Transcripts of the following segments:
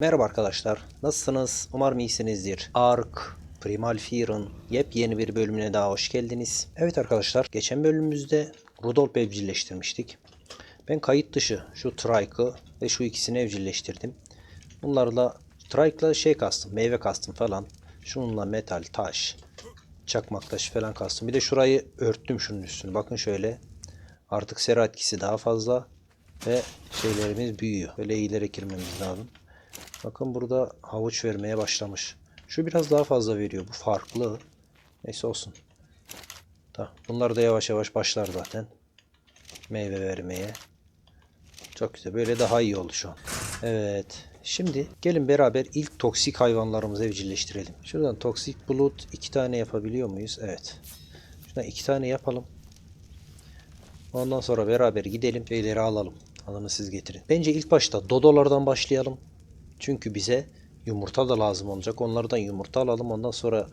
Merhaba arkadaşlar. Nasılsınız? Umarım iyisinizdir. Ark Primal Fear'ın yepyeni bir bölümüne daha hoş geldiniz. Evet arkadaşlar, geçen bölümümüzde Rudolf evcilleştirmiştik. Ben kayıt dışı şu Trike'ı ve şu ikisini evcilleştirdim. Bunlarla Trike'la şey kastım, meyve kastım falan. Şununla metal, taş, çakmak taşı falan kastım. Bir de şurayı örttüm şunun üstünü. Bakın şöyle. Artık sera etkisi daha fazla ve şeylerimiz büyüyor. Böyle eğilerek girmemiz lazım. Bakın burada havuç vermeye başlamış. Şu biraz daha fazla veriyor. Bu farklı. Neyse olsun. Tamam. Bunlar da yavaş yavaş başlar zaten. Meyve vermeye. Çok güzel. Böyle daha iyi oldu şu an. Evet. Şimdi gelin beraber ilk toksik hayvanlarımızı evcilleştirelim. Şuradan toksik bulut iki tane yapabiliyor muyuz? Evet. Şuradan iki tane yapalım. Ondan sonra beraber gidelim. Şeyleri alalım. Alını siz getirin. Bence ilk başta dodolardan başlayalım. Çünkü bize yumurta da lazım olacak. Onlardan yumurta alalım. Ondan sonra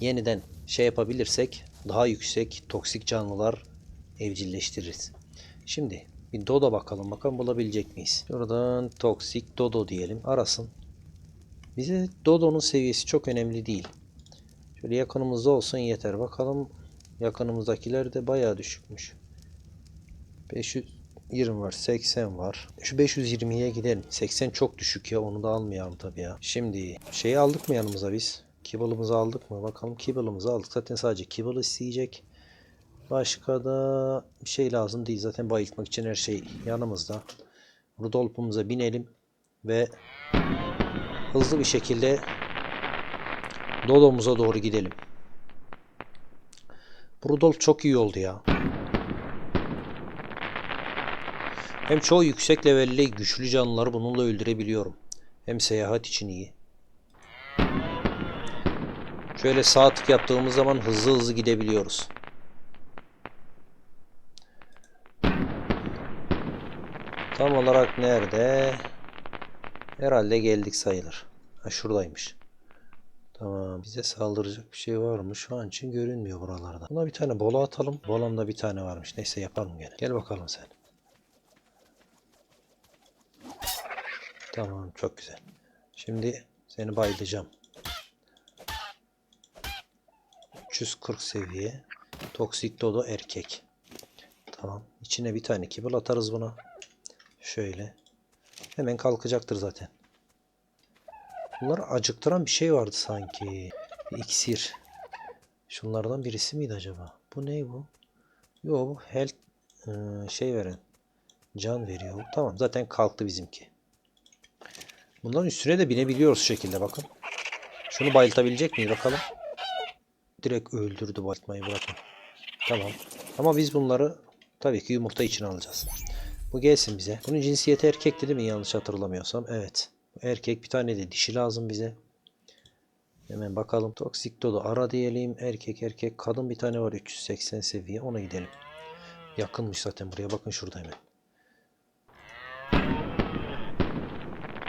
yeniden şey yapabilirsek daha yüksek toksik canlılar evcilleştiririz. Şimdi bir dodo bakalım. Bakalım bulabilecek miyiz? Şuradan toksik dodo diyelim. Arasın. Bize dodonun seviyesi çok önemli değil. Şöyle yakınımızda olsun yeter. Bakalım yakınımızdakiler de bayağı düşükmüş. 520 var, 80 var. Şu 520'ye gidelim. 80 çok düşük ya, onu da almayalım tabii ya. Şimdi şeyi aldık mı yanımıza biz? Kibble'ımızı aldık mı? Bakalım Kibble'ımızı aldık. Zaten sadece Kibble isteyecek. Başka da bir şey lazım değil. Zaten bayıltmak için her şey yanımızda. Rudolph'umuza binelim ve hızlı bir şekilde Dodo'muza doğru gidelim. Bu Rudolph çok iyi oldu ya. Hem çoğu yüksek levelli güçlü canlıları bununla öldürebiliyorum. Hem seyahat için iyi. Şöyle sağ tık yaptığımız zaman hızlı hızlı gidebiliyoruz. Tam olarak nerede? Herhalde geldik sayılır. Ha şuradaymış. Tamam. Bize saldıracak bir şey var mı? Şu an için görünmüyor buralarda. Buna bir tane bola atalım. Bolamda bir tane varmış. Neyse yapalım gene. Gel bakalım sen. Tamam çok güzel. Şimdi seni bayılacağım. 340 seviye. Toksik dodo erkek. Tamam. İçine bir tane kibble atarız buna. Şöyle. Hemen kalkacaktır zaten. Bunlar acıktıran bir şey vardı sanki. Bir. Şunlardan birisi miydi acaba? Bu ne bu? Yo bu health ıı, şey veren. Can veriyor. Tamam zaten kalktı bizimki. Bunların üstüne de binebiliyoruz şekilde bakın. Şunu bayıltabilecek miyiz bakalım. Direkt öldürdü bayıltmayı bırakın. Tamam. Ama biz bunları tabii ki yumurta için alacağız. Bu gelsin bize. Bunun cinsiyeti erkekti değil mi yanlış hatırlamıyorsam. Evet. Erkek bir tane de dişi lazım bize. Hemen bakalım. Toksik dodo ara diyelim. Erkek erkek. Kadın bir tane var 380 seviye. Ona gidelim. Yakınmış zaten buraya. Bakın şurada hemen.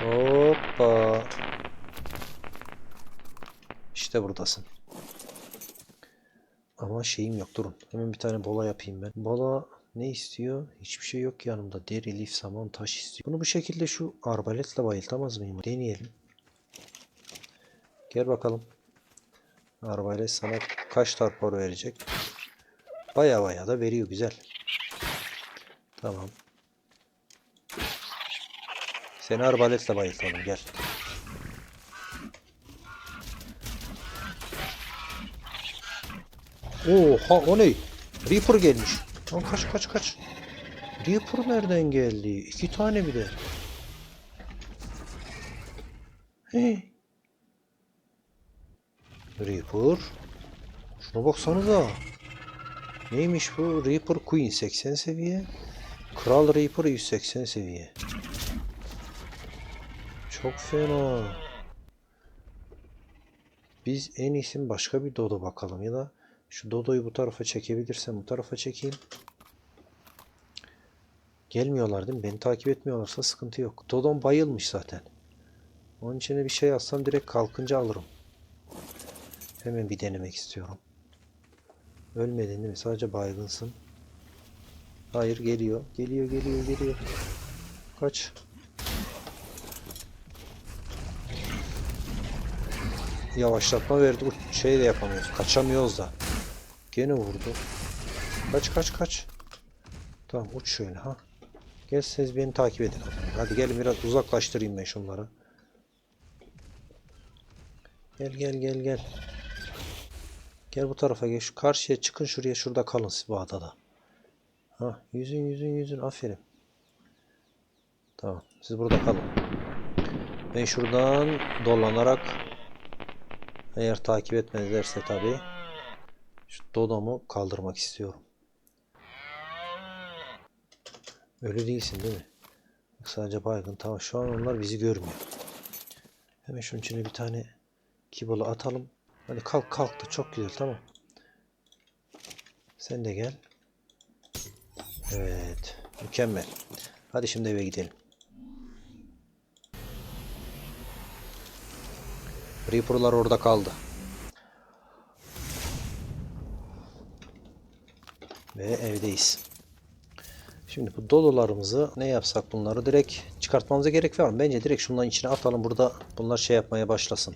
Hoppa. İşte buradasın. Ama şeyim yok durun. Hemen bir tane bola yapayım ben. Bola ne istiyor? Hiçbir şey yok yanımda. Deri, lif, saman, taş istiyor. Bunu bu şekilde şu arbaletle bayıltamaz mıyım? Deneyelim. Gel bakalım. Arbalet sana kaç tarpor verecek? Baya baya da veriyor. Güzel. Tamam. Seni arbaletle bayıltalım gel. Oha o ne? Reaper gelmiş. Lan kaç kaç kaç. Reaper nereden geldi? İki tane bir de. Hey. Reaper. Şuna baksanıza. Neymiş bu? Reaper Queen 80 seviye. Kral Reaper 180 seviye. Çok fena. Biz en iyisi başka bir dodo bakalım ya da şu dodoyu bu tarafa çekebilirsem bu tarafa çekeyim. Gelmiyorlar değil mi? Beni takip etmiyorlarsa sıkıntı yok. Dodon bayılmış zaten. Onun içine bir şey alsam direkt kalkınca alırım. Hemen bir denemek istiyorum. Ölmedin değil mi? Sadece baygınsın. Hayır geliyor. Geliyor geliyor geliyor. Kaç. Yavaşlatma verdi. Şey de yapamıyoruz. Kaçamıyoruz da. Gene vurdu. Kaç kaç kaç. Tamam uç şöyle ha. Gel siz beni takip edin. Hadi gelin biraz uzaklaştırayım ben şunları. Gel gel gel gel. Gel bu tarafa gel. Şu karşıya çıkın şuraya. Şurada kalın siz bu adada. Ha, yüzün yüzün yüzün. Aferin. Tamam. Siz burada kalın. Ben şuradan dolanarak eğer takip etmezlerse tabii şu Dodo'mu kaldırmak istiyorum. Ölü değilsin değil mi? Sadece baygın. Tamam şu an onlar bizi görmüyor. Hemen şunun içine bir tane kibolu atalım. Hadi kalk kalktı. Çok güzel tamam. Sen de gel. Evet. Mükemmel. Hadi şimdi eve gidelim. Reaper'lar orada kaldı. Ve evdeyiz. Şimdi bu dolularımızı ne yapsak bunları direkt çıkartmamıza gerek var mı? Bence direkt şunların içine atalım. Burada bunlar şey yapmaya başlasın.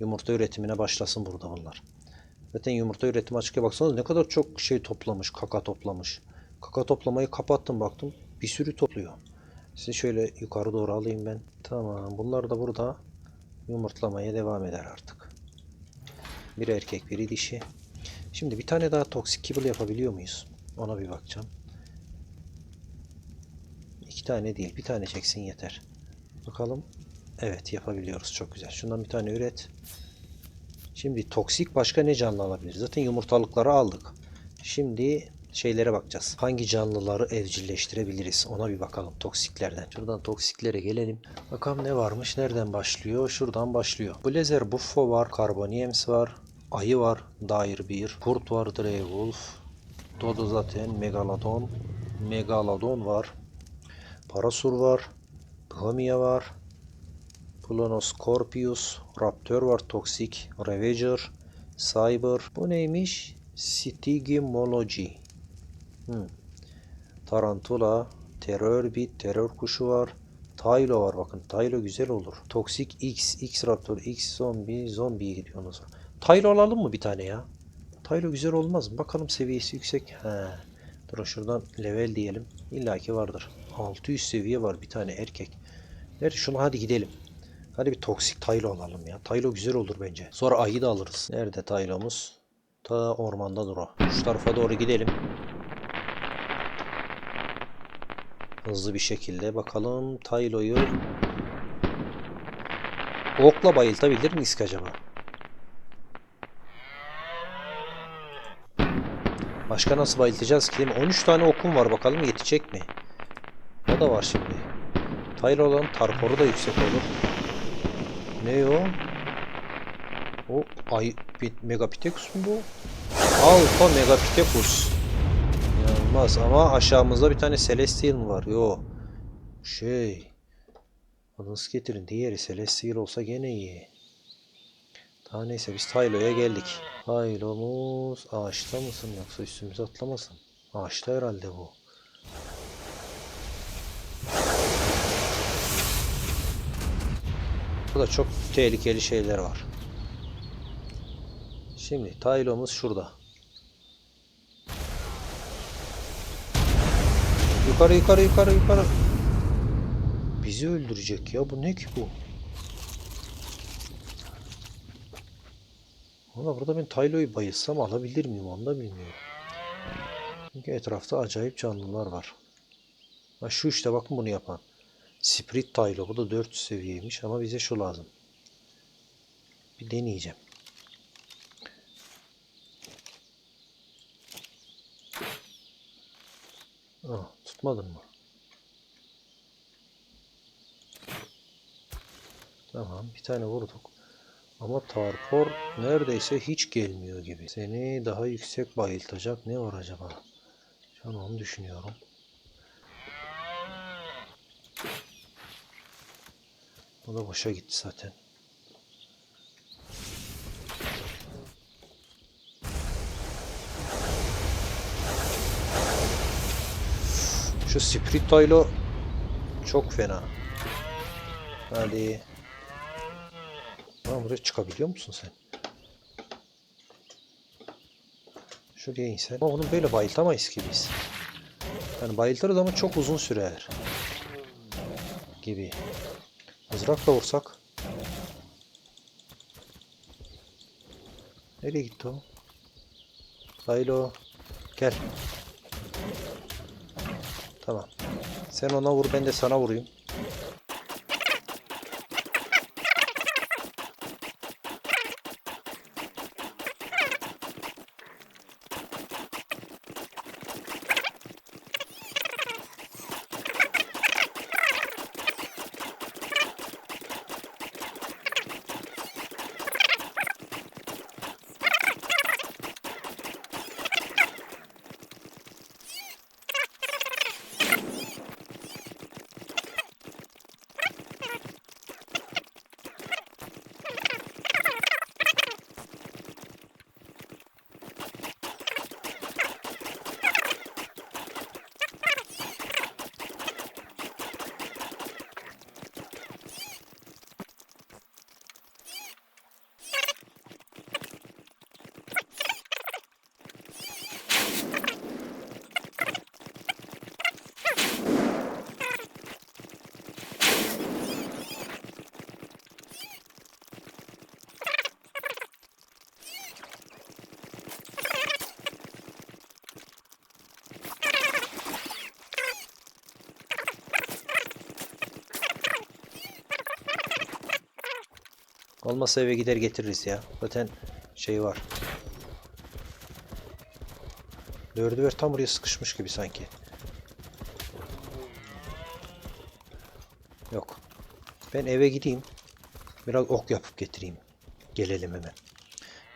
Yumurta üretimine başlasın burada bunlar. Zaten yumurta üretimi açıkça baksanız ne kadar çok şey toplamış. Kaka toplamış. Kaka toplamayı kapattım baktım. Bir sürü topluyor. Sizi şöyle yukarı doğru alayım ben. Tamam. Bunlar da burada yumurtlamaya devam eder artık. Bir erkek biri dişi. Şimdi bir tane daha toksik kibble yapabiliyor muyuz? Ona bir bakacağım. İki tane değil. Bir tane çeksin yeter. Bakalım. Evet yapabiliyoruz. Çok güzel. Şundan bir tane üret. Şimdi toksik başka ne canlı alabiliriz? Zaten yumurtalıkları aldık. Şimdi şeylere bakacağız. Hangi canlıları evcilleştirebiliriz? Ona bir bakalım toksiklerden. Şuradan toksiklere gelelim. Bakalım ne varmış? Nereden başlıyor? Şuradan başlıyor. Blazer Buffo var. Carboniems var. Ayı var. Dair bir. Kurt var. Dreywolf. Dodo zaten. Megalodon. Megalodon var. Parasur var. Pahomia var. Plonoscorpius, Raptor var, Toxic, Ravager, Cyber. Bu neymiş? Stygimology. Tarantula, Terör bit, terör kuşu var. Tylo var bakın. Tylo güzel olur. Toxic X, X Raptor, X zombi, zombiye gidiyor ondan sonra. Tylo alalım mı bir tane ya? Tylo güzel olmaz mı? Bakalım seviyesi yüksek. He. Dur şuradan level diyelim. İlla ki vardır. 600 seviye var bir tane erkek. Nerede şunu hadi gidelim. Hadi bir toksik Taylo alalım ya. Taylo güzel olur bence. Sonra ayı da alırız. Nerede Taylo'muz? Ta ormanda dur o. Şu tarafa doğru gidelim. Hızlı bir şekilde bakalım Taylo'yu okla bayıltabilir miyiz ki acaba? Başka nasıl bayıltacağız ki değil mi? 13 tane okum var bakalım yetecek mi? O da var şimdi. Taylo'dan tarporu da yüksek olur. Ne o? O ay bir- Megapithecus mu bu? Alpha Megapithecus. İnanılmaz ama aşağımızda bir tane Celestial var. Yo. Şey. Adını getirin. Diğeri Celestial olsa gene iyi. Daha neyse biz Tylo'ya geldik. Tylo'muz ağaçta mısın yoksa üstümüze atlamasın? Ağaçta herhalde bu. Burada çok tehlikeli şeyler var. Şimdi Tylo'muz şurada. Yukarı yukarı yukarı yukarı. Bizi öldürecek ya bu ne ki bu? Valla burada ben Tylo'yu bayılsam alabilir miyim onu da bilmiyorum. Çünkü etrafta acayip canlılar var. Ha şu işte bakın bunu yapan. Spirit Tylo. Bu da 400 seviyeymiş ama bize şu lazım. Bir deneyeceğim. Aa, tutmadın mı? Tamam bir tane vurduk. Ama Tarpor neredeyse hiç gelmiyor gibi. Seni daha yüksek bayıltacak ne var acaba? Şu an onu düşünüyorum. Bu da boşa gitti zaten. Şu Sprito'yla çok fena. Hadi. Lan buraya çıkabiliyor musun sen? Şuraya insen. Ama bunu böyle bayıltamayız ki biz. Yani bayıltırız ama çok uzun sürer. Gibi. Mızrakla vursak. Nereye gitti o? Haylo. Gel. Tamam. Sen ona vur ben de sana vurayım. Olmasa eve gider getiririz ya. Zaten şey var. Dördü ver tam buraya sıkışmış gibi sanki. Yok. Ben eve gideyim. Biraz ok yapıp getireyim. Gelelim hemen.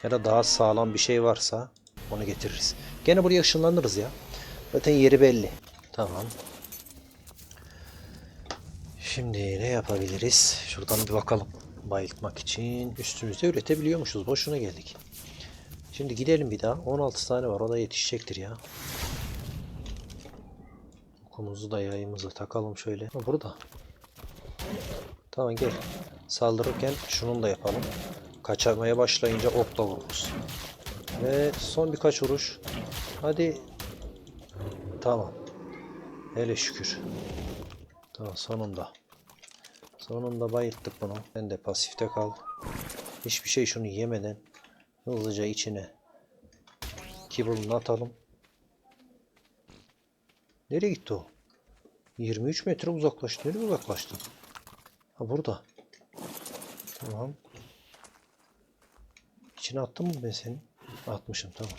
Ya da daha sağlam bir şey varsa onu getiririz. Gene buraya ışınlanırız ya. Zaten yeri belli. Tamam. Şimdi ne yapabiliriz? Şuradan bir bakalım. Bayıltmak için üstümüzde üretebiliyormuşuz. Boşuna geldik. Şimdi gidelim bir daha. 16 tane var. O da yetişecektir ya. Okumuzu da yayımızı takalım şöyle. Ha, burada. Tamam gel. Saldırırken şunun da yapalım. Kaçamaya başlayınca okla vururuz. Ve son birkaç vuruş. Hadi. Tamam. Hele şükür. Tamam sonunda. Sonunda bayılttık bunu. Ben de pasifte kal. Hiçbir şey şunu yemeden hızlıca içine kibblını atalım. Nereye gitti o? 23 metre uzaklaştı. Nereye uzaklaştı? Ha burada. Tamam. İçine attım mı ben seni? Atmışım tamam.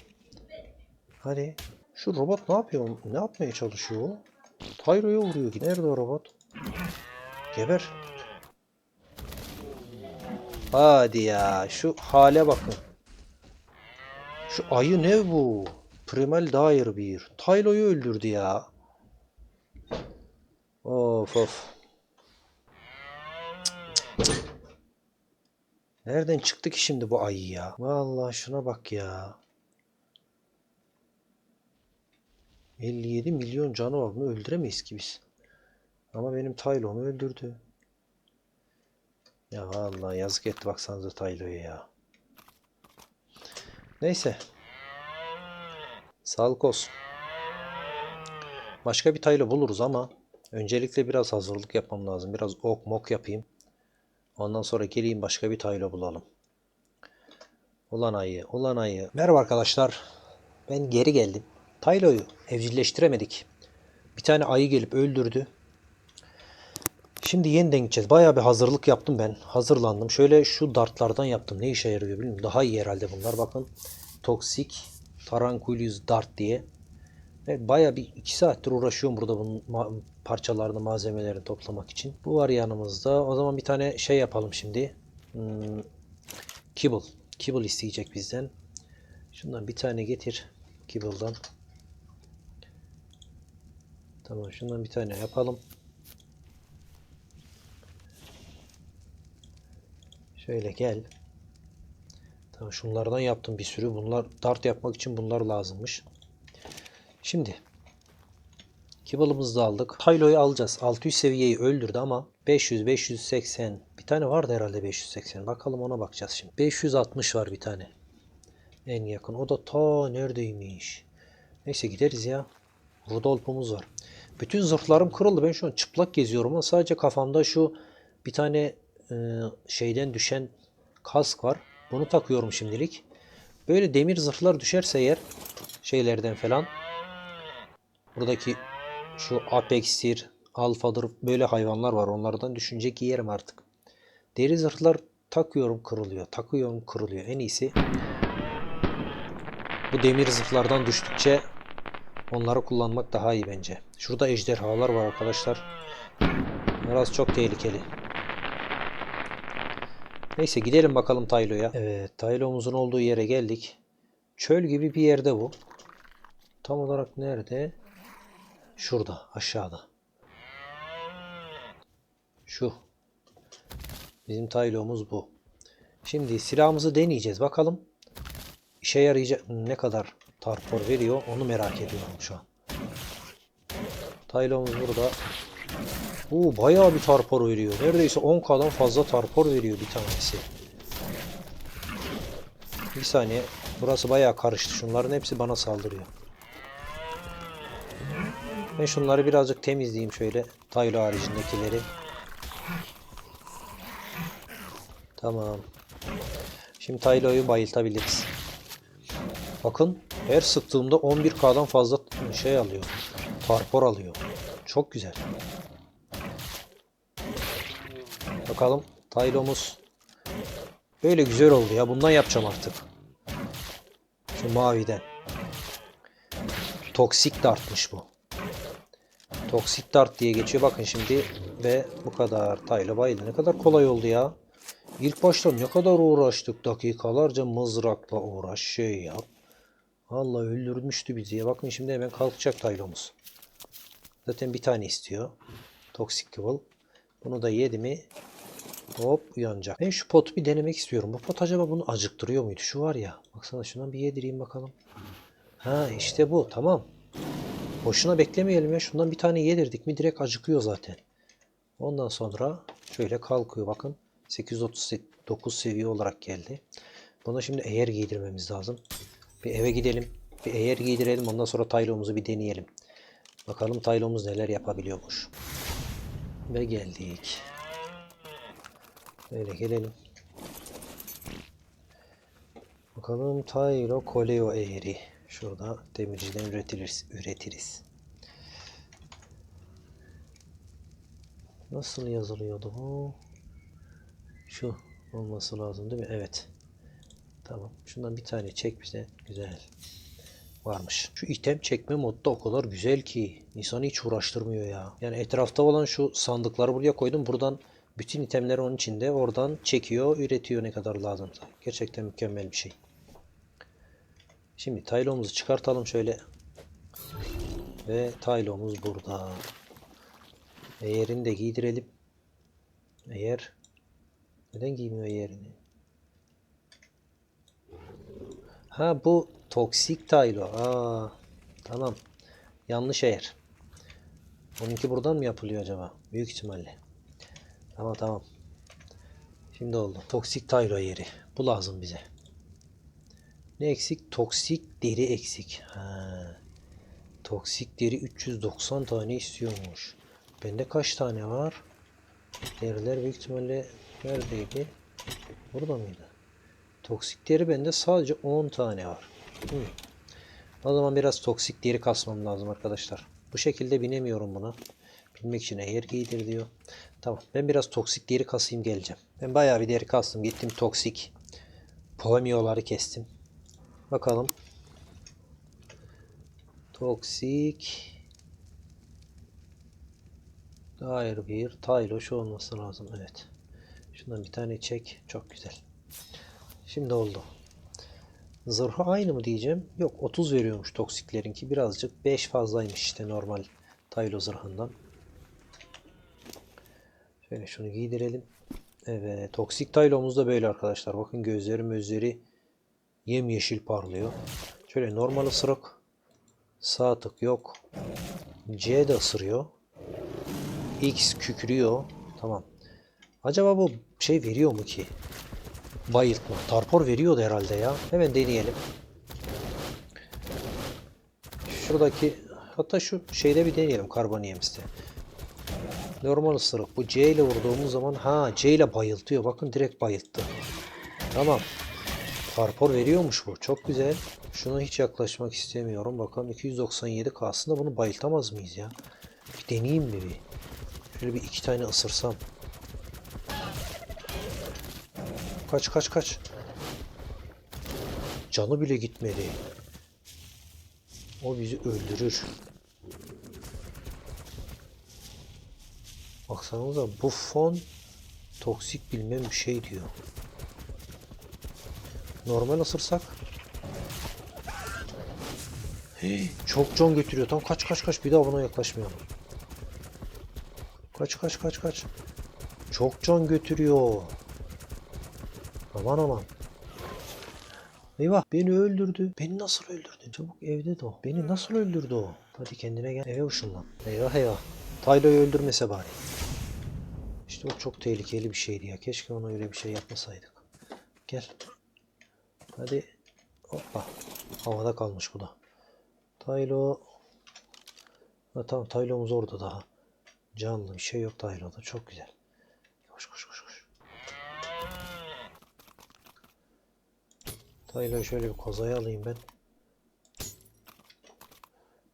Hadi. Şu robot ne yapıyor? Ne yapmaya çalışıyor? Tyro'ya vuruyor. Nerede o robot? Geber. Hadi ya. Şu hale bakın. Şu ayı ne bu? Primal Dire bir. Tylo'yu öldürdü ya. Of of. Nereden çıktı ki şimdi bu ayı ya? Vallahi şuna bak ya. 57 milyon canı var. Bunu öldüremeyiz ki biz. Ama benim Tylo'mu öldürdü. Ya vallahi yazık etti baksanıza Tylo'ya ya. Neyse. Sağlık olsun. Başka bir Tylo buluruz ama öncelikle biraz hazırlık yapmam lazım. Biraz ok mok yapayım. Ondan sonra geleyim başka bir Tylo bulalım. Ulan ayı, ulan ayı. Merhaba arkadaşlar. Ben geri geldim. Tylo'yu evcilleştiremedik. Bir tane ayı gelip öldürdü. Şimdi yeniden gideceğiz. Bayağı bir hazırlık yaptım ben. Hazırlandım. Şöyle şu dartlardan yaptım. Ne işe yarıyor bilmiyorum. Daha iyi herhalde bunlar. Bakın. Toxic Taranculus Dart diye. Evet, bayağı bir iki saattir uğraşıyorum burada bunun parçalarını, malzemelerini toplamak için. Bu var yanımızda. O zaman bir tane şey yapalım şimdi. Hmm, kibble. Kibble isteyecek bizden. Şundan bir tane getir. Kibble'dan. Tamam şundan bir tane yapalım. Şöyle gel. Tamam şunlardan yaptım bir sürü. Bunlar dart yapmak için bunlar lazımmış. Şimdi Kibal'ımızı da aldık. Haylo'yu alacağız. 600 seviyeyi öldürdü ama 500 580 bir tane vardı herhalde 580. Bakalım ona bakacağız şimdi. 560 var bir tane. En yakın. O da ta neredeymiş? Neyse gideriz ya. Rudolf'umuz var. Bütün zırhlarım kırıldı. Ben şu an çıplak geziyorum ama sadece kafamda şu bir tane e, şeyden düşen kask var. Bunu takıyorum şimdilik. Böyle demir zırhlar düşerse eğer şeylerden falan buradaki şu Apex'tir, Alfa'dır böyle hayvanlar var. Onlardan düşünce giyerim artık. Deri zırhlar takıyorum kırılıyor. Takıyorum kırılıyor. En iyisi bu demir zırhlardan düştükçe onları kullanmak daha iyi bence. Şurada ejderhalar var arkadaşlar. Biraz çok tehlikeli. Neyse gidelim bakalım Taylo'ya. Evet Taylo'muzun olduğu yere geldik. Çöl gibi bir yerde bu. Tam olarak nerede? Şurada aşağıda. Şu. Bizim Taylo'muz bu. Şimdi silahımızı deneyeceğiz. Bakalım işe yarayacak ne kadar tarpor veriyor onu merak ediyorum şu an. Taylo'muz burada. Oo, bayağı bir tarpor veriyor. Neredeyse 10k'dan fazla tarpor veriyor bir tanesi. Bir saniye. Burası bayağı karıştı. Şunların hepsi bana saldırıyor. Ben şunları birazcık temizleyeyim şöyle. Taylo haricindekileri. Tamam. Şimdi Taylo'yu bayıltabiliriz. Bakın her sıktığımda 11k'dan fazla şey alıyor. Tarpor alıyor. Çok güzel. Bakalım Taylo'muz böyle güzel oldu ya. Bundan yapacağım artık. Şu maviden. Toksik dartmış bu. Toksik dart diye geçiyor. Bakın şimdi ve bu kadar Taylo bayıldı. Ne kadar kolay oldu ya. İlk başta ne kadar uğraştık. Dakikalarca mızrakla uğraş şey yap. Vallahi öldürmüştü bizi ya. Bakın şimdi hemen kalkacak Taylo'muz. Zaten bir tane istiyor. Toksik kıvıl. Bunu da yedi mi hop uyanacak. Ben şu potu bir denemek istiyorum. Bu pot acaba bunu acıktırıyor muydu? Şu var ya. Baksana şundan bir yedireyim bakalım. Ha işte bu. Tamam. Boşuna beklemeyelim ya. Şundan bir tane yedirdik mi direkt acıkıyor zaten. Ondan sonra şöyle kalkıyor bakın. 839 seviye olarak geldi. Buna şimdi eğer giydirmemiz lazım. Bir eve gidelim. Bir eğer giydirelim. Ondan sonra Taylo'muzu bir deneyelim. Bakalım Taylo'muz neler yapabiliyormuş. Ve geldik. Böyle gelelim. Bakalım Taylo Koleo eğri. Şurada demirciden üretiriz. üretiriz. Nasıl yazılıyordu bu? Şu olması lazım değil mi? Evet. Tamam. Şundan bir tane çek bize. Güzel. Varmış. Şu item çekme modda o kadar güzel ki insanı hiç uğraştırmıyor ya. Yani etrafta olan şu sandıkları buraya koydum. Buradan bütün itemler onun içinde. Oradan çekiyor, üretiyor ne kadar lazımsa. Gerçekten mükemmel bir şey. Şimdi Taylo'muzu çıkartalım şöyle. Ve Taylo'muz burada. Eğerini de giydirelim. Eğer neden giymiyor eğerini? Ha bu toksik Taylo. Aa, tamam. Yanlış eğer. Onunki buradan mı yapılıyor acaba? Büyük ihtimalle. Tamam tamam. Şimdi oldu. Toksik Taylo yeri. Bu lazım bize. Ne eksik? Toksik deri eksik. Ha. Toksik deri 390 tane istiyormuş. Bende kaç tane var? Deriler büyük ihtimalle neredeydi? Burada mıydı? Toksik deri bende sadece 10 tane var. Hmm. O zaman biraz toksik deri kasmam lazım arkadaşlar. Bu şekilde binemiyorum buna. Binmek için eğer giydir diyor. Tamam ben biraz toksik deri kasayım geleceğim. Ben bayağı bir deri kastım. Gittim toksik poemioları kestim. Bakalım. Toksik Dair bir Tayloş olması lazım. Evet. Şundan bir tane çek. Çok güzel. Şimdi oldu. Zırhı aynı mı diyeceğim? Yok 30 veriyormuş toksiklerinki. Birazcık 5 fazlaymış işte normal Taylo zırhından. Şöyle şunu giydirelim. Evet. Toksik taylomuz da böyle arkadaşlar. Bakın gözleri mözleri yemyeşil parlıyor. Şöyle normal ısırık. Sağ tık yok. C de ısırıyor. X kükrüyor. Tamam. Acaba bu şey veriyor mu ki? Bayıltma. Tarpor veriyordu herhalde ya. Hemen deneyelim. Şuradaki hatta şu şeyde bir deneyelim karboniyemizde. Normal ısırık. Bu C ile vurduğumuz zaman ha C ile bayıltıyor. Bakın direkt bayılttı. Tamam. Farpor veriyormuş bu. Çok güzel. Şuna hiç yaklaşmak istemiyorum. Bakalım 297 aslında bunu bayıltamaz mıyız ya? Bir deneyeyim mi bir? Şöyle bir iki tane ısırsam. Kaç kaç kaç. Canı bile gitmedi. O bizi öldürür. Baksanıza bu fon toksik bilmem bir şey diyor. Normal ısırsak. Hey, çok can götürüyor. Tam kaç kaç kaç bir daha buna yaklaşmayalım. Kaç kaç kaç kaç. Çok can götürüyor. Aman aman. Eyvah beni öldürdü. Beni nasıl öldürdü? Çabuk evde de o. Beni nasıl öldürdü o? Hadi kendine gel. Eve ışınlan. Eyvah eyvah. Taylo'yu öldürmese bari. İşte o çok tehlikeli bir şeydi ya. Keşke ona öyle bir şey yapmasaydık. Gel. Hadi. Hoppa. Havada kalmış bu da. Taylo. Ha, tamam Taylo'muz orada daha. Canlı bir şey yok Taylo'da. Çok güzel. Koş koş koş koş. Taylo'yu şöyle bir kozaya alayım ben.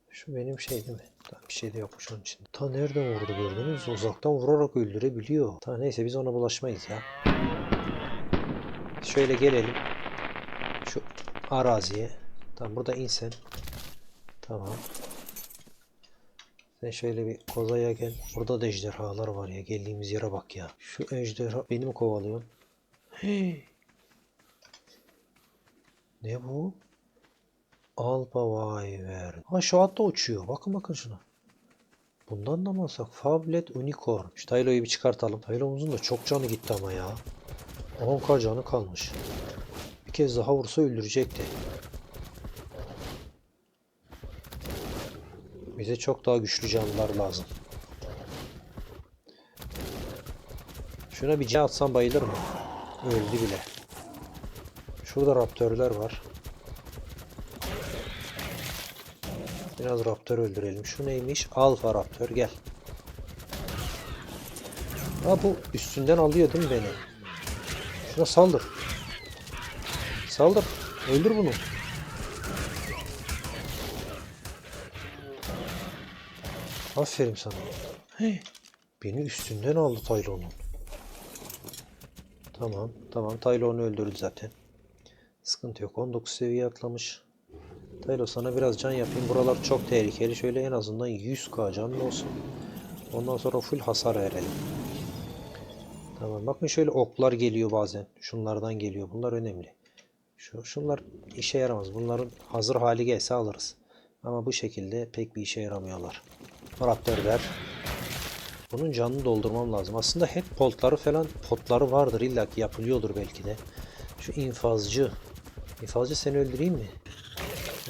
Şu benim şey değil mi? Şey de yokmuş onun için. Ta nereden vurdu gördünüz? Uzaktan vurarak öldürebiliyor. Ta neyse biz ona bulaşmayız ya. Şöyle gelelim. Şu araziye. Tamam burada insen. Tamam. Sen şöyle bir kozaya gel. Burada da ejderhalar var ya. Geldiğimiz yere bak ya. Şu ejderha beni mi kovalıyor? Ne bu? Alpa Wyvern. Ha şu hatta uçuyor. Bakın bakın şuna. Bundan da mı alsak? Fablet Unicorn. Şu Taylo'yu bir çıkartalım. Taylo'muzun da çok canı gitti ama ya. 10k canı kalmış. Bir kez daha vursa öldürecekti. Bize çok daha güçlü canlılar lazım. Şuna bir can atsam bayılır mı? Öldü bile. Şurada raptörler var. Biraz raptör öldürelim. Şu neymiş? Alfa raptör gel. Ha bu üstünden alıyor değil mi beni? Şuna saldır. Saldır. Öldür bunu. Aferin sana. Hey, beni üstünden aldı Taylon'un. Tamam, tamam. Taylon'u öldürdü zaten. Sıkıntı yok. 19 seviye atlamış. Taylo sana biraz can yapayım. Buralar çok tehlikeli. Şöyle en azından 100k canlı olsun. Ondan sonra full hasar verelim. Tamam. Bakın şöyle oklar geliyor bazen. Şunlardan geliyor. Bunlar önemli. Şu, şunlar işe yaramaz. Bunların hazır hali gelse alırız. Ama bu şekilde pek bir işe yaramıyorlar. Raptörler. Bunun canını doldurmam lazım. Aslında hep potları falan potları vardır. İlla ki yapılıyordur belki de. Şu infazcı. İnfazcı seni öldüreyim mi?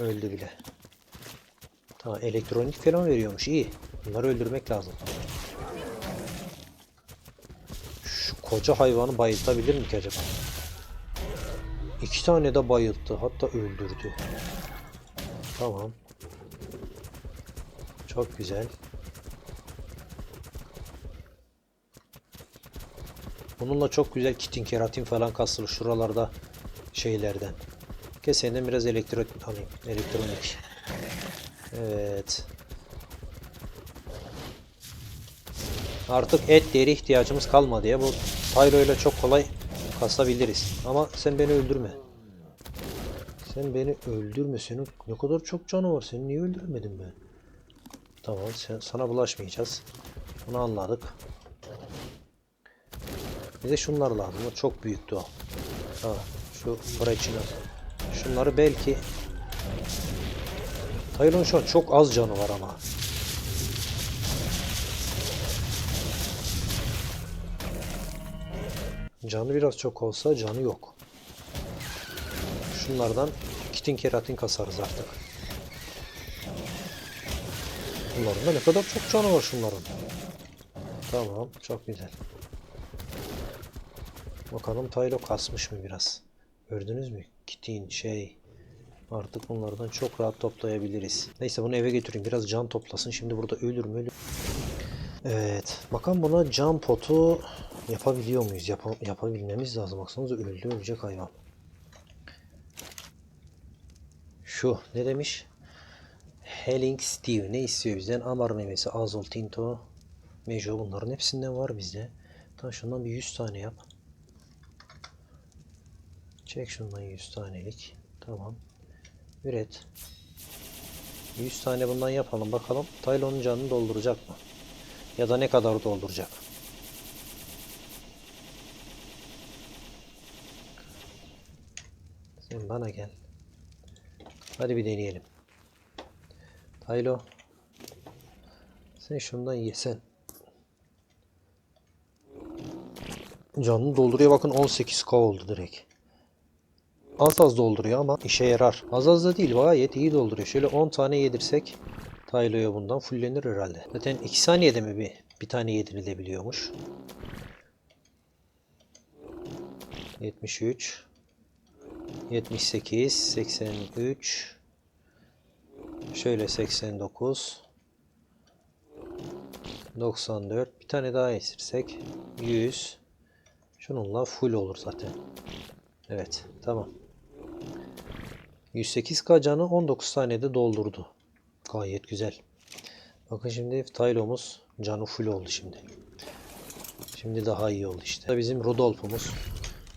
Öldü bile. Tamam elektronik falan veriyormuş. İyi. Bunları öldürmek lazım. Şu koca hayvanı bayıltabilir mi ki acaba? İki tane de bayılttı. Hatta öldürdü. Tamam. Çok güzel. Bununla çok güzel kitin keratin falan kasılır şuralarda şeylerden. Kesenden biraz elektrik alayım. Elektronik. Evet. Artık et deri ihtiyacımız kalmadı ya. Bu Pyro ile çok kolay kasabiliriz. Ama sen beni öldürme. Sen beni öldürme. Senin ne kadar çok canı var. Seni niye öldürmedim ben? Tamam. Sen, sana bulaşmayacağız. Bunu anladık. Bize şunlar lazım. Çok büyüktü o. Ha, şu Breach'ini. Şunları belki Taylor'un şu an çok az canı var ama. Canı biraz çok olsa canı yok. Şunlardan kitin keratin kasarız artık. Bunların da ne kadar çok canı var şunların. Tamam çok güzel. Bakalım Taylo kasmış mı biraz. Gördünüz mü? Kitin şey Artık bunlardan çok rahat toplayabiliriz. Neyse bunu eve götüreyim. Biraz can toplasın. Şimdi burada ölür mü ölür. Evet. Bakalım buna can potu yapabiliyor muyuz? Yapa- yapabilmemiz lazım. Baksanıza öldü ölecek hayvan. Şu ne demiş? Helling Steve ne istiyor bizden? Amar meyvesi, Azol, Tinto, Mejo bunların hepsinden var bizde. Tamam şundan bir 100 tane yap. Çek şundan 100 tanelik. Tamam. Üret. 100 tane bundan yapalım bakalım. Taylon'un canını dolduracak mı? Ya da ne kadar dolduracak? Sen bana gel. Hadi bir deneyelim. Taylo. Sen şundan yesen. Canını dolduruyor bakın 18k oldu direkt. Az az dolduruyor ama işe yarar. Az az da değil gayet iyi dolduruyor. Şöyle 10 tane yedirsek Taylo'ya bundan fullenir herhalde. Zaten 2 saniyede mi bir, bir tane yedirilebiliyormuş. 73 78 83 Şöyle 89 94 bir tane daha esirsek 100 Şununla full olur zaten. Evet tamam. 108k canı 19 saniyede doldurdu. Gayet güzel. Bakın şimdi Taylomuz canı full oldu şimdi. Şimdi daha iyi oldu işte. Bizim Rudolf'umuz.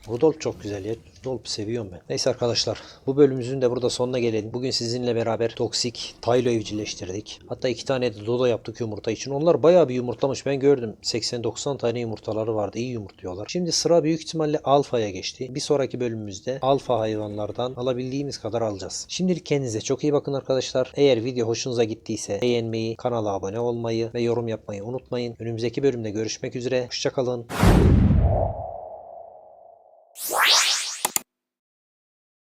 Rudolf çok güzel ya. Rudolf seviyorum ben. Neyse arkadaşlar bu bölümümüzün de burada sonuna gelelim. Bugün sizinle beraber toksik Taylo evcilleştirdik. Hatta iki tane de Dodo yaptık yumurta için. Onlar bayağı bir yumurtlamış. Ben gördüm. 80-90 tane yumurtaları vardı. İyi yumurtluyorlar. Şimdi sıra büyük ihtimalle Alfa'ya geçti. Bir sonraki bölümümüzde Alfa hayvanlardan alabildiğimiz kadar alacağız. Şimdilik kendinize çok iyi bakın arkadaşlar. Eğer video hoşunuza gittiyse beğenmeyi, kanala abone olmayı ve yorum yapmayı unutmayın. Önümüzdeki bölümde görüşmek üzere. Hoşçakalın.